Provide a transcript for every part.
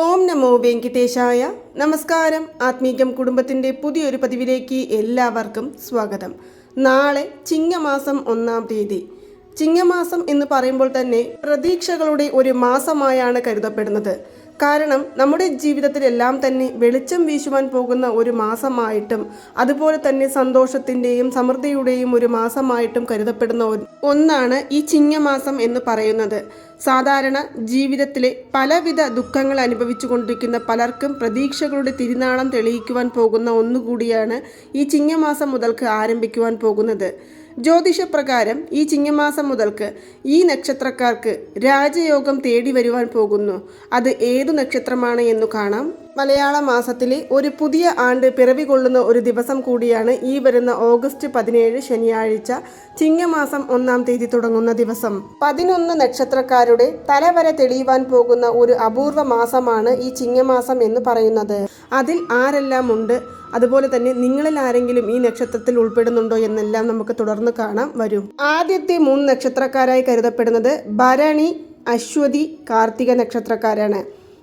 ഓം നമോ വെങ്കിട്ടേശായ. നമസ്കാരം. ആത്മീകം കുടുംബത്തിന്റെ പുതിയൊരു പതിവിലേക്ക് എല്ലാവർക്കും സ്വാഗതം. നാളെ ചിങ്ങമാസം ഒന്നാം തീയതി. ചിങ്ങമാസം എന്ന് പറയുമ്പോൾ തന്നെ പ്രതീക്ഷകളുടെ ഒരു മാസമായാണ് കരുതപ്പെടുന്നത്. കാരണം നമ്മുടെ ജീവിതത്തിലെല്ലാം തന്നെ വെളിച്ചം വീശുവാൻ പോകുന്ന ഒരു മാസമായിട്ടും അതുപോലെ തന്നെ സന്തോഷത്തിന്റെയും സമൃദ്ധിയുടെയും ഒരു മാസമായിട്ടും കരുതപ്പെടുന്ന ഒന്നാണ് ഈ ചിങ്ങമാസം എന്ന് പറയുന്നത്. സാധാരണ ജീവിതത്തിലെ പലവിധ ദുഃഖങ്ങൾ അനുഭവിച്ചു കൊണ്ടിരിക്കുന്ന പലർക്കും പ്രതീക്ഷകളുടെ തിരുനാളം തെളിയിക്കുവാൻ പോകുന്ന ഒന്നുകൂടിയാണ് ഈ ചിങ്ങമാസം മുതൽക്ക് ആരംഭിക്കുവാൻ പോകുന്നത്. ജ്യോതിഷപ്രകാരം ഈ ചിങ്ങമാസം മുതൽക്ക് ഈ നക്ഷത്രക്കാർക്ക് രാജയോഗം തേടി വരുവാൻ പോകുന്നു. അത് ഏതു നക്ഷത്രമാണ് എന്നു കാണാം. മലയാള മാസത്തിലെ ഒരു പുതിയ ആണ്ട് പിറവി കൊള്ളുന്ന ഒരു ദിവസം കൂടിയാണ് ഈ വരുന്ന ഓഗസ്റ്റ് പതിനേഴ് ശനിയാഴ്ച ചിങ്ങമാസം ഒന്നാം തീയതി തുടങ്ങുന്ന ദിവസം. പതിനൊന്ന് നക്ഷത്രക്കാരുടെ തലവരെ തെളിയുവാൻ പോകുന്ന ഒരു അപൂർവ മാസമാണ് ഈ ചിങ്ങമാസം എന്ന് പറയുന്നത്. അതിൽ ആരെല്ലാം ഉണ്ട് അതുപോലെ തന്നെ നിങ്ങളിൽ ആരെങ്കിലും ഈ നക്ഷത്രത്തിൽ ഉൾപ്പെടുന്നുണ്ടോ എന്നെല്ലാം നമുക്ക് തുടർന്ന് കാണാം. വരും. ആദ്യത്തെ മൂന്ന് നക്ഷത്രക്കാരായി കരുതപ്പെടുന്നത് ഭരണി അശ്വതി കാർത്തിക നക്ഷത്രക്കാരാണ്.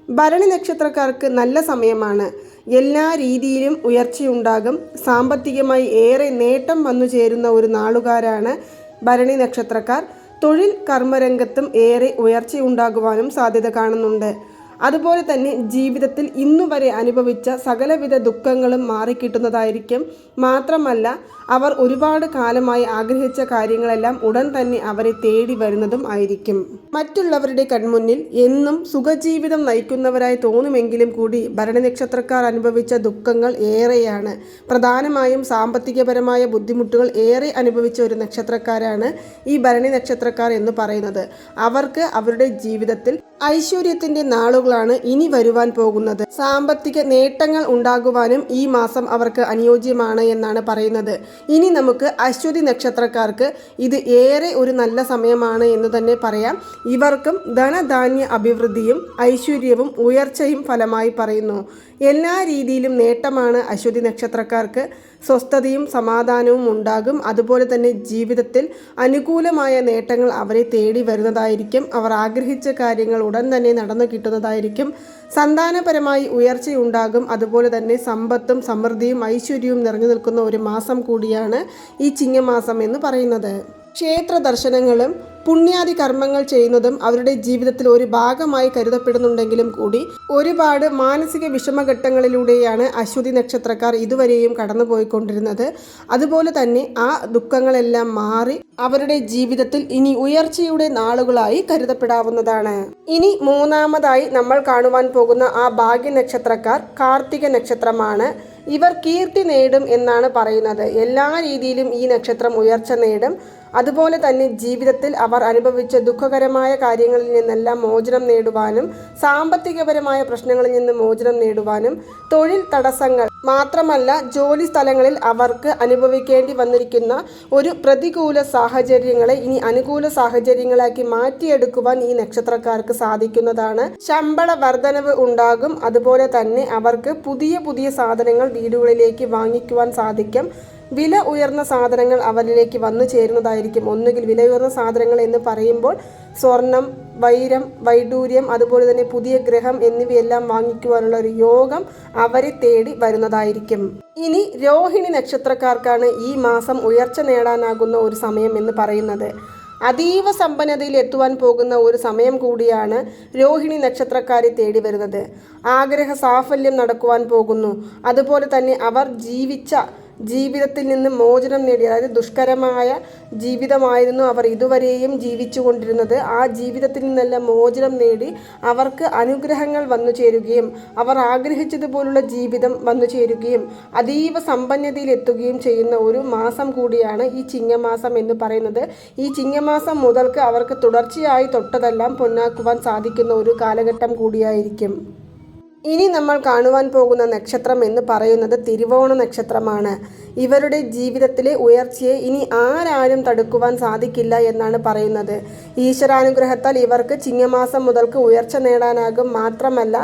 ഭരണി നക്ഷത്രക്കാർക്ക് നല്ല സമയമാണ്. എല്ലാ രീതിയിലും ഉയർച്ചയുണ്ടാകും. സാമ്പത്തികമായി ഏറെ നേട്ടം വന്നു ചേരുന്ന ഒരു നാളുകാരാണ് ഭരണി നക്ഷത്രക്കാർ. തൊഴിൽ കർമ്മരംഗത്തും ഏറെ ഉയർച്ചയുണ്ടാകുവാനും സാധ്യത കാണുന്നുണ്ട്. അതുപോലെ തന്നെ ജീവിതത്തിൽ ഇന്നുവരെ അനുഭവിച്ച സകലവിധ ദുഃഖങ്ങളും മാറിക്കിട്ടുന്നതായിരിക്കും. മാത്രമല്ല അവർ ഒരുപാട് കാലമായി ആഗ്രഹിച്ച കാര്യങ്ങളെല്ലാം ഉടൻ തന്നെ അവരെ തേടി വരുന്നതും ആയിരിക്കും. മറ്റുള്ളവരുടെ കൺമുന്നിൽ എന്നും സുഖജീവിതം നയിക്കുന്നവരായി തോന്നുമെങ്കിലും കൂടി ഭരണനക്ഷത്രക്കാർ അനുഭവിച്ച ദുഃഖങ്ങൾ ഏറെയാണ്. പ്രധാനമായും സാമ്പത്തികപരമായ ബുദ്ധിമുട്ടുകൾ ഏറെ അനുഭവിച്ച ഒരു നക്ഷത്രക്കാരാണ് ഈ ഭരണി നക്ഷത്രക്കാർ എന്ന് പറയുന്നത്. അവർക്ക് അവരുടെ ജീവിതത്തിൽ ഐശ്വര്യത്തിന്റെ നാളുകളാണ് ഇനി വരുവാൻ പോകുന്നത്. സാമ്പത്തിക നേട്ടങ്ങൾ ഉണ്ടാകുവാനും ഈ മാസം അവർക്ക് അനുയോജ്യമാണ് എന്നാണ് പറയുന്നത്. ഇനി നമുക്ക് അശ്വതി നക്ഷത്രക്കാർക്ക് ഇത് ഏറെ ഒരു നല്ല സമയമാണ് എന്ന് തന്നെ പറയാം. ഇവർക്കും ധനധാന്യ അഭിവൃദ്ധിയും ഐശ്വര്യവും ഉയർച്ചയും ഫലമായി പറയുന്നു. എല്ലാ രീതിയിലും നേട്ടമാണ് അശ്വതി നക്ഷത്രക്കാർക്ക്. സ്വസ്ഥതയും സമാധാനവും ഉണ്ടാകും. അതുപോലെ തന്നെ ജീവിതത്തിൽ അനുകൂലമായ നേട്ടങ്ങൾ അവരെ തേടി വരുന്നതായിരിക്കും. അവർ ആഗ്രഹിച്ച കാര്യങ്ങൾ ഉടൻ തന്നെ നടന്നു കിട്ടുന്നതായിരിക്കും. സന്താനപരമായി ഉയർച്ചയുണ്ടാകും. അതുപോലെ തന്നെ സമ്പത്തും സമൃദ്ധിയും ഐശ്വര്യവും നിറഞ്ഞു നിൽക്കുന്ന ഒരു മാസം കൂടിയാണ് ഈ ചിങ്ങമാസം എന്ന് പറയുന്നത്. ക്ഷേത്ര ദർശനങ്ങളും പുണ്യാദി കർമ്മങ്ങൾ ചെയ്യുന്നതും അവരുടെ ജീവിതത്തിൽ ഒരു ഭാഗമായി കരുതപ്പെടുന്നുണ്ടെങ്കിലും കൂടി ഒരുപാട് മാനസിക വിഷമഘട്ടങ്ങളിലൂടെയാണ് അശ്വതി നക്ഷത്രക്കാർ ഇതുവരെയും കടന്നുപോയിക്കൊണ്ടിരുന്നത്. അതുപോലെ തന്നെ ആ ദുഃഖങ്ങളെല്ലാം മാറി അവരുടെ ജീവിതത്തിൽ ഇനി ഉയർച്ചയുടെ നാളുകളായി കരുതപ്പെടാവുന്നതാണ്. ഇനി മൂന്നാമതായി നമ്മൾ കാണുവാൻ പോകുന്ന ആ ഭാഗ്യ നക്ഷത്രക്കാർ കാർത്തിക നക്ഷത്രമാണ്. ഇവർ കീർത്തി നേടും എന്നാണ് പറയുന്നത്. എല്ലാ രീതിയിലും ഈ നക്ഷത്രം ഉയർച്ച നേടും. അതുപോലെ തന്നെ ജീവിതത്തിൽ അവർ അനുഭവിച്ച ദുഃഖകരമായ കാര്യങ്ങളിൽ നിന്നെല്ലാം മോചനം നേടുവാനും സാമ്പത്തികപരമായ പ്രശ്നങ്ങളിൽ നിന്ന് മോചനം നേടുവാനും തൊഴിൽ തടസ്സങ്ങൾ മാത്രമല്ല ജോലി സ്ഥലങ്ങളിൽ അവർക്ക് അനുഭവിക്കേണ്ടി വന്നിരിക്കുന്ന ഒരു പ്രതികൂല സാഹചര്യങ്ങളെ ഇനി അനുകൂല സാഹചര്യങ്ങളാക്കി മാറ്റിയെടുക്കുവാൻ ഈ നക്ഷത്രക്കാർക്ക് സാധിക്കുന്നതാണ്. ശമ്പള വർധനവ് ഉണ്ടാകും. അതുപോലെ തന്നെ അവർക്ക് പുതിയ പുതിയ സാധനങ്ങൾ വീടുകളിലേക്ക് വാങ്ങിക്കുവാൻ സാധിക്കും. വില ഉയർന്ന സാധനങ്ങൾ അവരിലേക്ക് വന്നു ചേരുന്നതായിരിക്കും. ഒന്നുകിൽ വില ഉയർന്ന സാധനങ്ങൾ എന്ന് പറയുമ്പോൾ സ്വർണം വൈരം വൈഡൂര്യം അതുപോലെ തന്നെ പുതിയ ഗ്രഹം എന്നിവയെല്ലാം വാങ്ങിക്കുവാനുള്ള ഒരു യോഗം അവരെ തേടി വരുന്നതായിരിക്കും. ഇനി രോഹിണി നക്ഷത്രക്കാർക്കാണ് ഈ മാസം ഉയർച്ച നേടാനാകുന്ന ഒരു സമയം എന്ന് പറയുന്നത്. അതീവ സമ്പന്നതയിൽ എത്തുവാൻ പോകുന്ന ഒരു സമയം കൂടിയാണ് രോഹിണി നക്ഷത്രക്കാരെ തേടി വരുന്നത്. ആഗ്രഹ സാഫല്യം നടക്കുവാൻ പോകുന്നു. അതുപോലെ തന്നെ അവർ ജീവിച്ച ജീവിതത്തിൽ നിന്ന് മോചനം നേടി അതായത് ദുഷ്കരമായ ജീവിതമായിരുന്നു അവർ ഇതുവരെയും ജീവിച്ചു കൊണ്ടിരുന്നത് ആ ജീവിതത്തിൽ നിന്നെല്ലാം മോചനം നേടി അവർക്ക് അനുഗ്രഹങ്ങൾ വന്നു ചേരുകയും അവർ ആഗ്രഹിച്ചതുപോലുള്ള ജീവിതം വന്നു ചേരുകയും അതീവ സമ്പന്നതയിൽ എത്തുകയും ചെയ്യുന്ന ഒരു മാസം കൂടിയാണ് ഈ ചിങ്ങമാസം എന്ന് പറയുന്നത്. ഈ ചിങ്ങമാസം മുതൽക്ക് അവർക്ക് തുടർച്ചയായി തൊട്ടതെല്ലാം പൊന്നാക്കുവാൻ സാധിക്കുന്ന ഒരു കാലഘട്ടം കൂടിയായിരിക്കും. ഇനി നമ്മൾ കാണുവാൻ പോകുന്ന നക്ഷത്രം എന്ന് പറയുന്നത് തിരുവോണ നക്ഷത്രമാണ്. ഇവരുടെ ജീവിതത്തിലെ ഉയർച്ചയെ ഇനി ആരാരും തടുക്കുവാൻ സാധിക്കില്ല എന്നാണ് പറയുന്നത്. ഈശ്വരാനുഗ്രഹത്താൽ ഇവർക്ക് ചിങ്ങമാസം മുതൽക്ക് ഉയർച്ച നേടാനാകും മാത്രമല്ല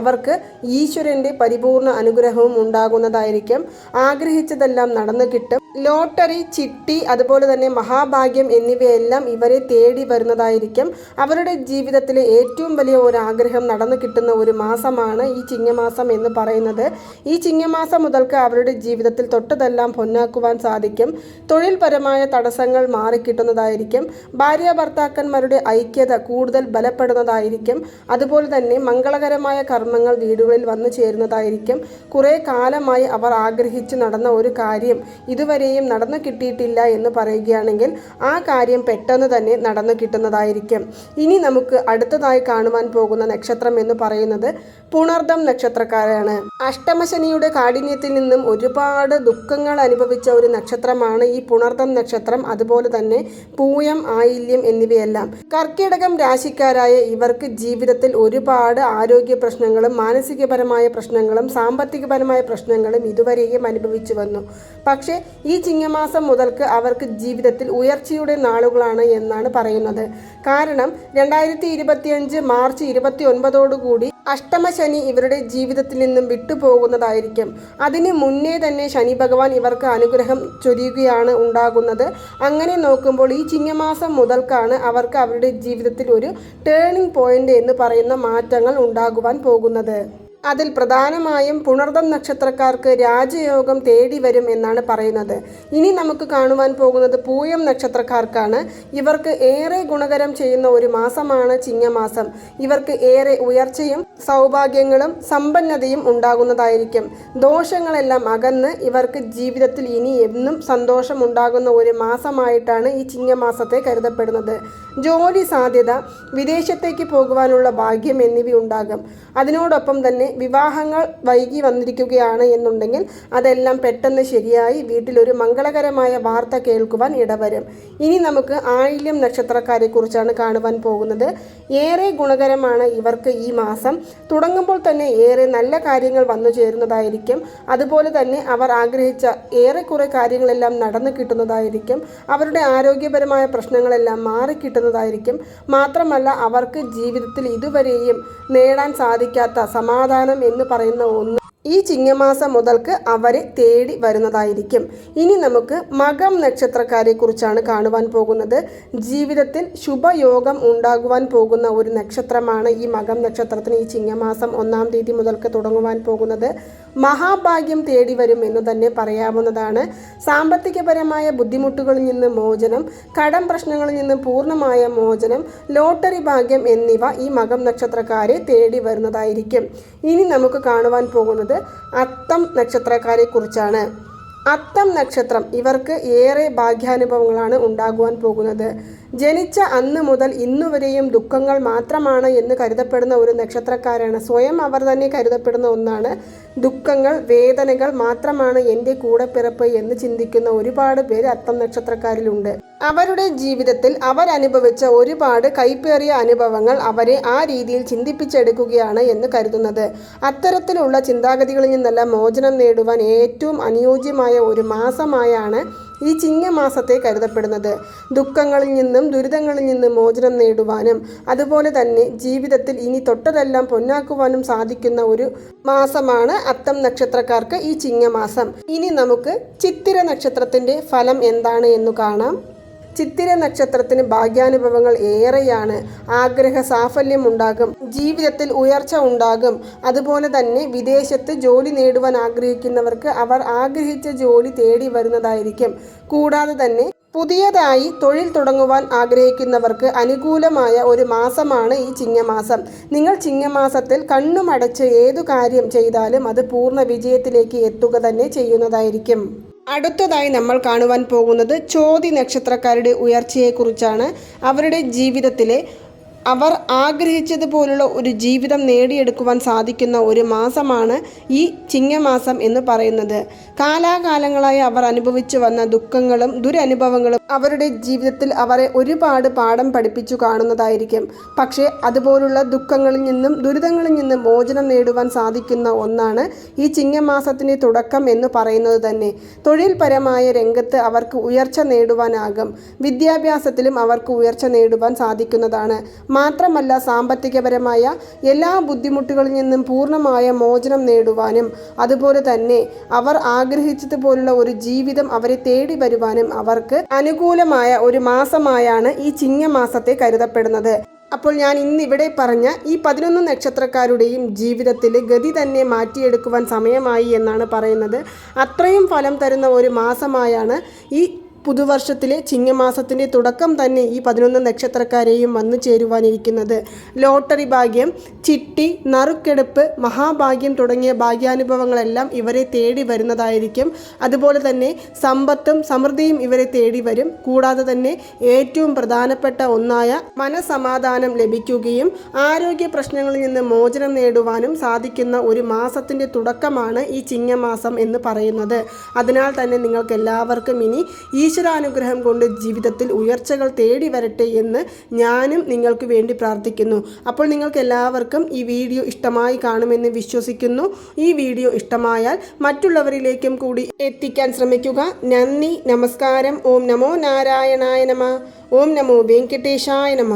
അവർക്ക് ഈശ്വരന്റെ പരിപൂർണ അനുഗ്രഹവും ഉണ്ടാകുന്നതായിരിക്കും. ആഗ്രഹിച്ചതെല്ലാം നടന്നു കിട്ടും. ലോട്ടറി ചിട്ടി അതുപോലെ തന്നെ മഹാഭാഗ്യം എന്നിവയെല്ലാം ഇവരെ തേടി വരുന്നതായിരിക്കും. അവരുടെ ജീവിതത്തിലെ ഏറ്റവും വലിയ ഒരു ആഗ്രഹം നടന്നു കിട്ടുന്ന ഒരു മാസമാണ് ഈ ചിങ്ങമാസം എന്ന് പറയുന്നത്. ഈ ചിങ്ങമാസം മുതൽക്ക് അവരുടെ ജീവിതത്തിൽ തൊട്ടതെല്ലാം പൊന്നാക്കുവാൻ സാധിക്കും. തൊഴിൽപരമായ തടസ്സങ്ങൾ മാറിക്കിട്ടുന്നതായിരിക്കും. ഭാര്യ ഭർത്താക്കന്മാരുടെ ഐക്യത കൂടുതൽ ബലപ്പെടുന്നതായിരിക്കും. അതുപോലെ തന്നെ മംഗളകരമായ കർമ്മങ്ങൾ വീടുകളിൽ വന്നു ചേരുന്നതായിരിക്കും. കുറേ കാലമായി അവർ ആഗ്രഹിച്ചു നടന്ന ഒരു കാര്യം ഇതുവരെയും നടന്നു കിട്ടിയിട്ടില്ല എന്ന് പറയുകയാണെങ്കിൽ ആ കാര്യം പെട്ടെന്ന് തന്നെ നടന്നു കിട്ടുന്നതായിരിക്കും. ഇനി നമുക്ക് അടുത്തതായി കാണുവാൻ പോകുന്ന നക്ഷത്രം എന്ന് പറയുന്നത് പുണർദം നക്ഷത്രക്കാരാണ്. അഷ്ടമശനിയുടെ കാഠിന്യത്തിൽ നിന്നും ഒരുപാട് ദുഃഖങ്ങൾ അനുഭവിച്ച ഒരു നക്ഷത്രമാണ് ഈ പുണർദം നക്ഷത്രം. അതുപോലെ തന്നെ പൂയം ആയില്യം എന്നിവയെല്ലാം. കർക്കിടകം രാശിക്കാരായ ഇവർക്ക് ജീവിതത്തിൽ ഒരുപാട് ആരോഗ്യ പ്രശ്നങ്ങളും മാനസികപരമായ പ്രശ്നങ്ങളും സാമ്പത്തികപരമായ പ്രശ്നങ്ങളും ഇതുവരെയും അനുഭവിച്ചു വന്നു. പക്ഷേ ഈ ചിങ്ങമാസം മുതൽക്ക് അവർക്ക് ജീവിതത്തിൽ ഉയർച്ചയുടെ നാളുകളാണ് എന്നാണ് പറയുന്നത്. കാരണം രണ്ടായിരത്തി ഇരുപത്തിയഞ്ച് മാർച്ച് ഇരുപത്തി ഒൻപതോടുകൂടി അഷ്ടമശനി ഇവരുടെ ജീവിതത്തിൽ നിന്നും വിട്ടുപോകുന്നതായിരിക്കും. അതിന് മുന്നേ തന്നെ ശനി ഭഗവാൻ ഇവർക്ക് അനുഗ്രഹം ചൊരിയുകയാണ് ഉണ്ടാകുന്നത്. അങ്ങനെ നോക്കുമ്പോൾ ഈ ചിങ്ങമാസം മുതൽക്കാണ് അവർക്ക് അവരുടെ ജീവിതത്തിൽ ഒരു ടേണിംഗ് പോയിന്റ് എന്ന് പറയുന്ന മാറ്റങ്ങൾ ഉണ്ടാകുവാൻ പോകുന്നത്. അതിൽ പ്രധാനമായും പുണർദം നക്ഷത്രക്കാർക്ക് രാജയോഗം തേടി വരും എന്നാണ് പറയുന്നത്. ഇനി നമുക്ക് കാണുവാൻ പോകുന്നത് പൂയം നക്ഷത്രക്കാർക്കാണ്. ഇവർക്ക് ഏറെ ഗുണകരം ചെയ്യുന്ന ഒരു മാസമാണ് ചിങ്ങമാസം. ഇവർക്ക് ഏറെ ഉയർച്ചയും സൗഭാഗ്യങ്ങളും സമ്പന്നതയും ഉണ്ടാകുന്നതായിരിക്കും. ദോഷങ്ങളെല്ലാം അകന്ന് ഇവർക്ക് ജീവിതത്തിൽ ഇനി എന്നും സന്തോഷം ഉണ്ടാകുന്ന ഒരു മാസമായിട്ടാണ് ഈ ചിങ്ങമാസത്തെ കരുതപ്പെടുന്നത്. ജോലി സാധ്യത വിദേശത്തേക്ക് പോകുവാനുള്ള ഭാഗ്യം എന്നിവയുണ്ടാകും. അതിനോടൊപ്പം തന്നെ വിവാഹങ്ങൾ വൈകി വന്നിരിക്കുകയാണ് എന്നുണ്ടെങ്കിൽ അതെല്ലാം പെട്ടെന്ന് ശരിയായി വീട്ടിലൊരു മംഗളകരമായ വാർത്ത കേൾക്കുവാൻ ഇടവരും. ഇനി നമുക്ക് ആയില്യം നക്ഷത്രക്കാരെ കുറിച്ചാണ് കാണുവാൻ പോകുന്നത്. ഏറെ ഗുണകരമാണ് ഇവർക്ക് ഈ മാസം. തുടങ്ങുമ്പോൾ തന്നെ ഏറെ നല്ല കാര്യങ്ങൾ വന്നു ചേരുന്നതായിരിക്കും. അതുപോലെ തന്നെ അവർ ആഗ്രഹിച്ച ഏറെക്കുറെ കാര്യങ്ങളെല്ലാം നടന്നു കിട്ടുന്നതായിരിക്കും. അവരുടെ ആരോഗ്യപരമായ പ്രശ്നങ്ങളെല്ലാം മാറി കിട്ടുന്നതായിരിക്കും. മാത്രമല്ല അവർക്ക് ജീവിതത്തിൽ ഇതുവരെയും നേടാൻ സാധിക്കാത്ത സമാധാനം എന്ന് പറയുന്ന ഒന്ന് ഈ ചിങ്ങമാസം മുതൽക്ക് അവരെ തേടി വരുന്നതായിരിക്കും. ഇനി നമുക്ക് മകം നക്ഷത്രക്കാരെ കുറിച്ചാണ് കാണുവാൻ പോകുന്നത്. ജീവിതത്തിൽ ശുഭയോഗം ഉണ്ടാകുവാൻ പോകുന്ന ഒരു നക്ഷത്രമാണ് ഈ മകം നക്ഷത്രത്തിന് ഈ ചിങ്ങമാസം ഒന്നാം തീയതി മുതൽക്ക് തുടങ്ങുവാൻ പോകുന്നത്. മഹാഭാഗ്യം തേടി വരും എന്ന് തന്നെ പറയാവുന്നതാണ്. സാമ്പത്തികപരമായ ബുദ്ധിമുട്ടുകളിൽ നിന്ന് മോചനം കടം പ്രശ്നങ്ങളിൽ നിന്ന് പൂർണമായ മോചനം ലോട്ടറി ഭാഗ്യം എന്നിവ ഈ മകം നക്ഷത്രക്കാരെ തേടി വരുന്നതായിരിക്കും. ഇനി നമുക്ക് കാണുവാൻ പോകുന്നത് അത്തം നക്ഷത്രക്കാരെ കുറിച്ചാണ് അത്തം നക്ഷത്രം. ഇവർക്ക് ഏറെ ഭാഗ്യാനുഭവങ്ങളാണ് ഉണ്ടാകുവാൻ പോകുന്നത്. ജനിച്ച അന്ന് മുതൽ ഇന്നുവരെയും ദുഃഖങ്ങൾ മാത്രമാണ് എന്ന് കരുതപ്പെടുന്ന ഒരു നക്ഷത്രക്കാരാണ്. സ്വയം അവർ തന്നെ കരുതപ്പെടുന്ന ഒന്നാണ്. ദുഃഖങ്ങൾ വേദനകൾ മാത്രമാണ് എന്റെ കൂടെപ്പിറപ്പ് എന്ന് ചിന്തിക്കുന്ന ഒരുപാട് പേര് അത്തം നക്ഷത്രക്കാരിലുണ്ട്. അവരുടെ ജീവിതത്തിൽ അവരനുഭവിച്ച ഒരുപാട് കൈപ്പേറിയ അനുഭവങ്ങൾ അവരെ ആ രീതിയിൽ ചിന്തിപ്പിച്ചെടുക്കുകയാണ് എന്ന് കരുതുന്നത്. അത്തരത്തിലുള്ള ചിന്താഗതികളിൽ നിന്നെല്ലാം മോചനം നേടുവാൻ ഏറ്റവും അനുയോജ്യമായ ഒരു മാസമായാണ് ഈ ചിങ്ങമാസത്തെ കരുതപ്പെടുന്നത്. ദുഃഖങ്ങളിൽ നിന്നും ദുരിതങ്ങളിൽ നിന്നും മോചനം നേടുവാനും അതുപോലെ തന്നെ ജീവിതത്തിൽ ഇനി തൊട്ടതെല്ലാം പൊന്നാക്കുവാനും സാധിക്കുന്ന ഒരു മാസമാണ് അത്തം നക്ഷത്രക്കാർക്ക് ഈ ചിങ്ങമാസം. ഇനി നമുക്ക് ചിത്തിര നക്ഷത്രത്തിന്റെ ഫലം എന്താണ് എന്ന് കാണാം. ചിത്തിര നക്ഷത്രത്തിന് ഭാഗ്യാനുഭവങ്ങൾ ഏറെയാണ്. ആഗ്രഹ സാഫല്യം ഉണ്ടാകും ജീവിതത്തിൽ ഉയർച്ച ഉണ്ടാകും. അതുപോലെ തന്നെ വിദേശത്ത് ജോലി നേടുവാൻ ആഗ്രഹിക്കുന്നവർക്ക് അവർ ആഗ്രഹിച്ച ജോലി തേടി വരുന്നതായിരിക്കും. കൂടാതെ തന്നെ പുതിയതായി തൊഴിൽ തുടങ്ങുവാൻ ആഗ്രഹിക്കുന്നവർക്ക് അനുകൂലമായ ഒരു മാസമാണ് ഈ ചിങ്ങമാസം. നിങ്ങൾ ചിങ്ങമാസത്തിൽ കണ്ണുമടച്ച് ഏതു കാര്യം ചെയ്താലും അത് പൂർണ വിജയത്തിലേക്ക് എത്തുക തന്നെ ചെയ്യുന്നതായിരിക്കും. അടുത്തതായി നമ്മൾ കാണുവാൻ പോകുന്നത് ചോതി നക്ഷത്രക്കാരുടെ ഉയർച്ചയെക്കുറിച്ചാണ്. അവരുടെ ജീവിതത്തിലെ അവർ ആഗ്രഹിച്ചതുപോലുള്ള ഒരു ജീവിതം നേടിയെടുക്കുവാൻ സാധിക്കുന്ന ഒരു മാസമാണ് ഈ ചിങ്ങമാസം എന്ന് പറയുന്നത്. കാലാകാലങ്ങളായി അവർ അനുഭവിച്ചു വന്ന ദുഃഖങ്ങളും ദുരനുഭവങ്ങളും അവരുടെ ജീവിതത്തിൽ അവരെ ഒരുപാട് പാഠം പഠിപ്പിച്ചു കാണുന്നതായിരിക്കും. പക്ഷേ അതുപോലുള്ള ദുഃഖങ്ങളിൽ നിന്നും ദുരിതങ്ങളിൽ നിന്നും മോചനം നേടുവാൻ സാധിക്കുന്ന ഒന്നാണ് ഈ ചിങ്ങമാസത്തിന്റെ തുടക്കം എന്ന് പറയുന്നത് തന്നെ. തൊഴിൽപരമായ രംഗത്ത് അവർക്ക് ഉയർച്ച നേടുവാനാകും. വിദ്യാഭ്യാസത്തിലും അവർക്ക് ഉയർച്ച നേടുവാൻ സാധിക്കുന്നതാണ്. മാത്രമല്ല സാമ്പത്തികപരമായ എല്ലാ ബുദ്ധിമുട്ടുകളിൽ നിന്നും പൂർണമായ മോചനം നേടുവാനും അതുപോലെ തന്നെ അവർ ആഗ്രഹിച്ചതുപോലുള്ള ഒരു ജീവിതം അവരെ തേടി വരുവാനും അവർക്ക് അനുകൂലമായ ഒരു മാസമായാണ് ഈ ചിങ്ങമാസത്തെ കരുതപ്പെടുന്നത്. അപ്പോൾ ഞാൻ ഇന്ന് ഇവിടെ പറഞ്ഞ ഈ പതിനൊന്ന് നക്ഷത്രക്കാരുടെയും ജീവിതത്തിൽ ഗതി തന്നെ മാറ്റിയെടുക്കുവാൻ സമയമായി എന്നാണ് പറയുന്നത്. അത്രയും ഫലം തരുന്ന ഒരു മാസമായാണ് ഈ പുതുവർഷത്തിലെ ചിങ്ങമാസത്തിന്റെ തുടക്കം തന്നെ ഈ പതിനൊന്ന് നക്ഷത്രക്കാരെയും വന്നു ചേരുവാനിരിക്കുന്നത്. ലോട്ടറി ഭാഗ്യം ചിട്ടി നറുക്കെടുപ്പ് മഹാഭാഗ്യം തുടങ്ങിയ ഭാഗ്യാനുഭവങ്ങളെല്ലാം ഇവരെ തേടി വരുന്നതായിരിക്കും. അതുപോലെ തന്നെ സമ്പത്തും സമൃദ്ധിയും ഇവരെ തേടി വരും. കൂടാതെ തന്നെ ഏറ്റവും പ്രധാനപ്പെട്ട ഒന്നായ മനസമാധാനം ലഭിക്കുകയും ആരോഗ്യ പ്രശ്നങ്ങളിൽ നിന്ന് മോചനം നേടുവാനും സാധിക്കുന്ന ഒരു മാസത്തിന്റെ തുടക്കമാണ് ഈ ചിങ്ങമാസം എന്ന് പറയുന്നത്. അതിനാൽ തന്നെ നിങ്ങൾക്ക് എല്ലാവർക്കും ഇനി ഈശ്വരാനുഗ്രഹം കൊണ്ട് ജീവിതത്തിൽ ഉയർച്ചകൾ തേടി വരട്ടെ എന്ന് ഞാനും നിങ്ങൾക്ക് വേണ്ടി പ്രാർത്ഥിക്കുന്നു. അപ്പോൾ നിങ്ങൾക്ക് എല്ലാവർക്കും ഈ വീഡിയോ ഇഷ്ടമായി കാണുമെന്ന് വിശ്വസിക്കുന്നു. ഈ വീഡിയോ ഇഷ്ടമായാൽ മറ്റുള്ളവരിലേക്കും കൂടി എത്തിക്കാൻ ശ്രമിക്കുക. നന്ദി നമസ്കാരം. ഓം നമോ നാരായണായ നമ. ഓം നമോ വെങ്കടേശായ നമ.